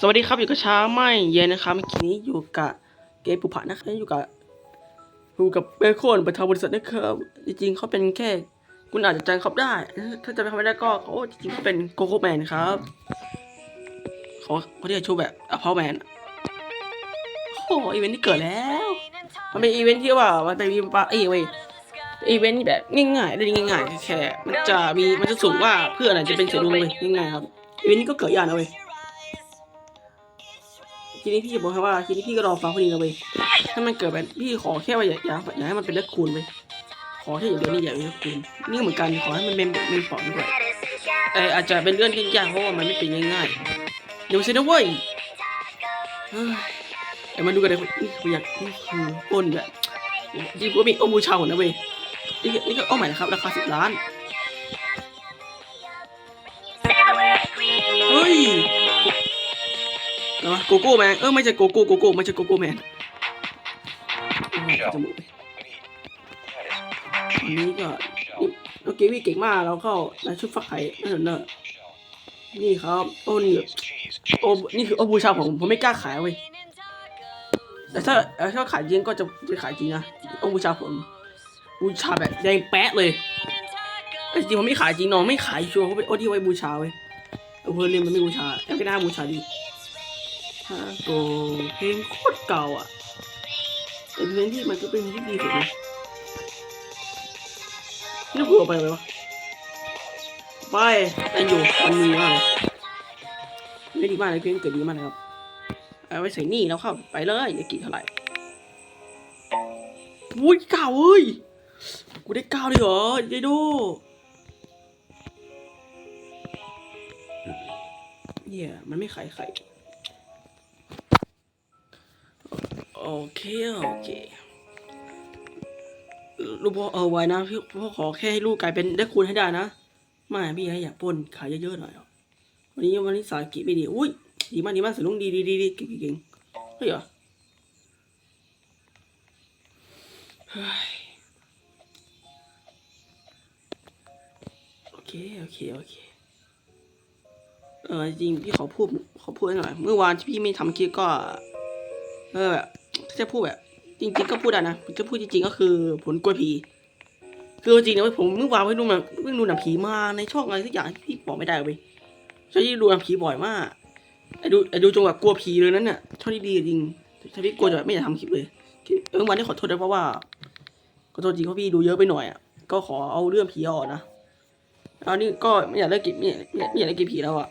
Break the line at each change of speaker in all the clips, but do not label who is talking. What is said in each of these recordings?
สวัสดีครับอยู่กับช้าไม่เย็นนะครับเมื่อกี้นี้อยู่กับเกปุผานะครับอยู่กับอยู่กับเบคอนประธานบริษัทนะครับจริงๆเขาเป็นแค่ คุณอาจจะจำเขาได้ ถ้าจำเขาไม่ได้ก็เขาจริงๆเขาเป็นโกโก้แมนครับเขาเขาเรียกชูแบบอพอลแมนโอ้อีเวนต์ที่เกิดแล้ว มันเป็นอีเวนต์ที่ว่ามันเป็นอีเวนต์ปาเอ้ยเว้ยอีเวนต์แบบง่ายๆได้ง่ายๆแค่มันจะมีมันจะสูงว่าเพื่อนอาจจะเป็นเสือดุงเลยง่ายๆครับอีเวนต์นี้ก็เกิดยากนะเว้ย ทีนี้พี่จะบอกให้ว่าทีนี้พี่ก็รอฟังคนนี้นะเว้ยถ้ามันเกิดแบบพี่ขอแค่ว่าอย่าอย่าอย่าให้มันเป็นเลขคูณไปขอแค่อย่างเดียวนี่อย่าเป็นเลขคูณนี่เหมือนกันขอให้มันเป็นเป็นปอดด้วยแต่อาจจะเป็นเรื่องยากเพราะว่ามันไม่เป็นง่ายๆเดี๋ยวสินะเว้ยเฮ้ยเดี๋ยวมาดูกันเลยนี่คือยากนี่คืออ้นแบบจริงๆก็มีโอมูชาของนะเว้ยนี่ก็นี่ก็เอาใหม่นะครับราคาสิบล้าน อะไรวะโกโก้แมนเออไม่ใช่โกโก้โกโก้ไม่ใช่โกโก้แมนจมูกไปอันนี้ก็นี่โอเควี่เก่งมากเราเข้าในชุดฟักไข่นั่นเนอะนี่ครับโอ้นี่โอ้นี่คือโอบูชาผมผมไม่กล้าขายเว้ยแต่ถ้าแต่ถ้าขายจริงก็จะจะขายจริงนะโอบูชาผมบูชาแบบแดงแป๊ะเลยแต่จริงผมไม่ขายจริงน้องไม่ขายชัวร์เขาเป็นโอที่ไว้บูชาเว้ยเอาเพอร์เรียนมันไม่บูชาแต่ไม่น่าบูชาดี ฮาโกเพลงโคตรเก่าอะแต่เพลงที่มันก็เป็นที่ดีสุดนะนี่กูเอาไปไหมวะไปแต่อยู่มันมีมากเลยไม่ดีมากเลยเพลงเกิดดีมากนะครับเอาไว้ใส่นี่แล้วเข้าไปเลยอย่ากี่เท่าไหร่อุ้ยเก่าเอ้ยกูได้เก้าเลยเหรอเยโดเหี้ยมันไม่ไข่ไข่ โอเค โอเคลูกพ่อเอาไว้นะพี่พ่อขอแค่ให้ลูกกลายเป็นได้คูณให้ได้นะไม่พี่ให้อยากปนขายเยอะๆหน่อยวันนี้วันนี้สายกิไม่ดีอุ้ยดีมากดีมากสลุงดีดีดีดีเก่งเก่งเฮ้ยเหรอโอเคโอเคโอเคเออจริงพี่ขอพูดขอพูดหน่อย เมื่อวานที่พี่ไม่ทำคลิปก็ เออแบบ จะพูดแบบ จริง ๆ ก็พูดได้นะจะพูดจริง ๆ ก็คือผลกลัวผี คือจริงนะเว้ยผมเมื่อวานไปดูมันเพิ่งดูหนังผีมาในช่องอะไรสักอย่างที่พี่บอกไม่ได้เว้ยใช่ที่ดูหนังผีบ่อยมากไอ้ดูไอ้ดูจงแบบกลัวผีเลยนั้นเนี่ยช่องที่ดีจริงถ้าพี่กลัวจะแบบไม่อยากทำคลิปเลยเออวันนี้ขอโทษด้วยเพราะว่าขอโทษจริงเพราะพี่ดูเยอะไปหน่อยอะก็ขอเอาเรื่องผีออกนะแล้วนี่ก็ไม่อยากเลิกกินไม่ไม่อยากไม่อยากเลิกกินผีแล้วอะ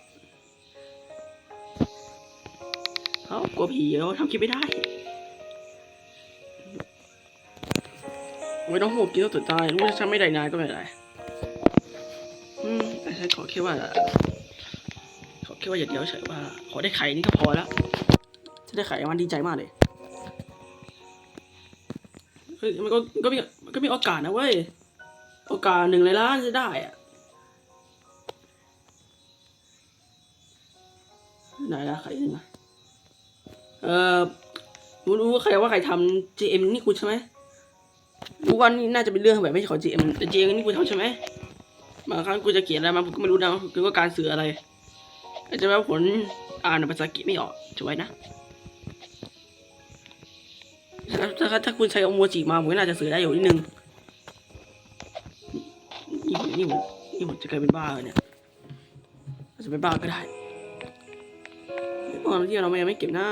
เขากลัวผีแล้วทำคลิปไม่ได้ ไม่ต้องโหดกินแล้วตัวตายรู้ว่าฉันไม่ได้นายก็ไม่ได้อืมแต่ฉันขอแค่ว่าขอแค่ว่าอย่าเดียวเฉยว่า ขอได้ไข่นี่ก็พอแล้วถ้าได้ไข่มันดีใจมากเลยเฮ้ยมันก็มันก็มีมันก็มีโอกาสนะเว้ยโอกาสหนึ่งในล้านจะได้อะไหนละไข่หนึ่งอะเออรู้ว่าใครว่าใครทำ GM นี่คุณใช่ไหม ว่านี่น่าจะเป็นเรื่องแบบไม่ใช่ของ GM แต่ GM นี่กูทำใช่ไหมบางครั้งกูจะเขียนอะไรมาผมก็ไม่รู้นะคือว่าการสื่ออะไรอาจจะว่าผลอ่านภาษาอังกฤษไม่ออกช่วยนะถ้าถ้าถ้าคุณใช้โอโมจิมาผมก็น่าจะสื่อได้อยู่นิดนึงนี่ผมนี่ผมนี่ผมจะกลายเป็นบ้าเลยเนี่ยอาจจะเป็นบ้าก็ได้ตอนที่เราไม่ไม่เก็บนะ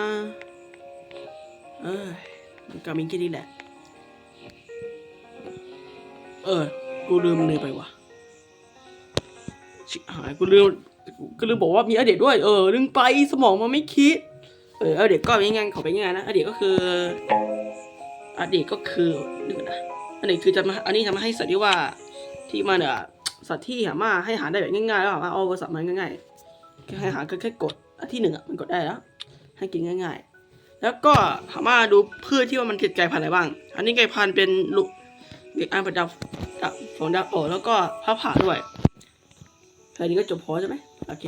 เออมันก็มีแค่นี้แหละ เออ กูลืมเลยไปว่ะชิหายกูลืมกูลืมบอกว่ามีอดีตด้วย เออลืมไปสมองมันไม่คิด เอออดีตก็ยังไงขอไปงไงนะอดีตก็คืออดีตก็คือนึกก่อนนะอดีตคือจะมาอันนี้จะมาให้สัตว์ที่ว่าที่มันเอ่อสัตว์ที่หามาให้หาได้แบบง่ายๆแล้วเอาเอาสัตว์มาง่ายๆแค่ให้หาก็แค่กดอันที่หนึ่งอะมันกดได้แล้วให้กินง่าย ๆ แล้วก็หามาดูพืชที่ว่ามันติดไก่พันธุ์อะไรบ้าง อันนี้ไก่พันธุ์เป็นลูก เด็กอ่านประดับดับของดาวโอแล้วก็ผ้าผ่าด้วยแค่นี้ก็จบพอใช่ไหมโอเค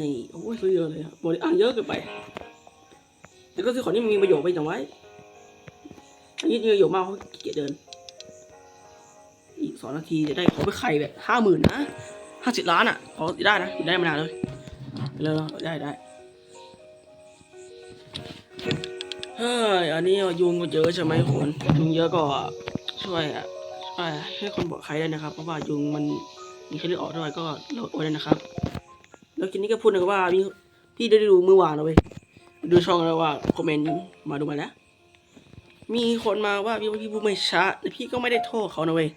นี่ โอ้ยซื้อเยอะเลยครับบริอ่านเยอะเกินไป แล้วก็ซื้อของที่มันมีประโยชน์ไปจังไว้ อันนี้มีประโยชน์มากเพราะเกียจเดิน อีกสองนาทีจะได้ขอไปไข่แบบห้าหมื่นนะห้าสิบล้านอะขอได้นะได้มานานเลยเลยได้ได้ เฮ้ยอันนี้ยุงก็เยอะใช่ไหมคุณยุงเยอะก็ช่วยอะช่วยให้คนบอกใครได้นะครับ เพราะว่ายุงมันมีแค่เลือดออกด้วยก็โหลดไว้เลยนะครับ แล้วทีนี้ก็พูดถึงว่ามีพี่ได้ดูเมื่อวานนะเว้ยดูช่องแล้วว่าคอมเมนต์มาดูมาแล้วมีคนมาว่าพี่พี่พูดไม่ชัดแต่พี่ก็ไม่ได้โทษเขานะเว้ย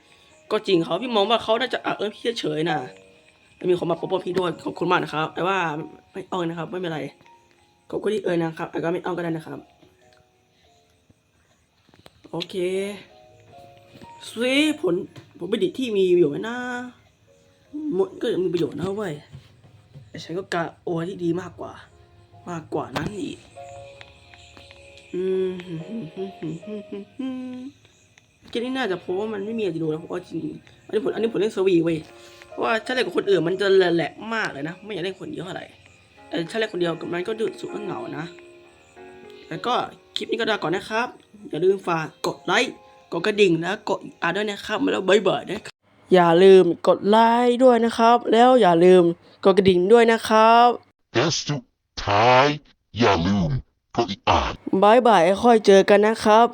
ก็จริงเขาพี่มองว่าเขาน่าจะอะเออพี่เฉยนะแล้วมีคนมาปกป้องพี่ด้วยขอบคุณมากนะครับ แต่ว่าไม่เอานะครับ ไม่เป็นไรขอบคุณที่เออนะครับแต่ก็ไม่เอาก็ได้นะครับ โอเคซีผลผลประดิษฐ์ที่มีอยู่ไหมนะหมดก็ยังมีประโยชน์นะเว้ยแต่ฉันก็กะโอที่ดีมากกว่า มากกว่านั้นอีกอืมเกมนี้น่าจะเพราะว่ามันไม่มีอะไรจะดูนะเพราะว่าจริงอันนี้ผมอันนี้ผมเล่นสวีเว้ยเพราะว่าถ้าเล่นกับคนอื่นมันจะแหลกมากเลยนะ ไม่อยากเล่นคนเดียวเท่าไหร่แต่ถ้าเล่นคนเดียวกับมันก็ดูสุดเหงานะ แล้วก็คลิปนี้ก็ลาก่อนนะครับ อย่าลืมฝากกดไลค์ กดกระดิ่งแล้วกดอ่านด้วยนะครับ แล้วบ๊ายบายนะครับ อย่าลืมกดไลค์ด้วยนะครับ แล้วอย่าลืมกดกระดิ่งด้วยนะครับ
และสุดท้ายอย่าลืมกดอีกอ่าน
บายบายค่อยเจอกันนะครับ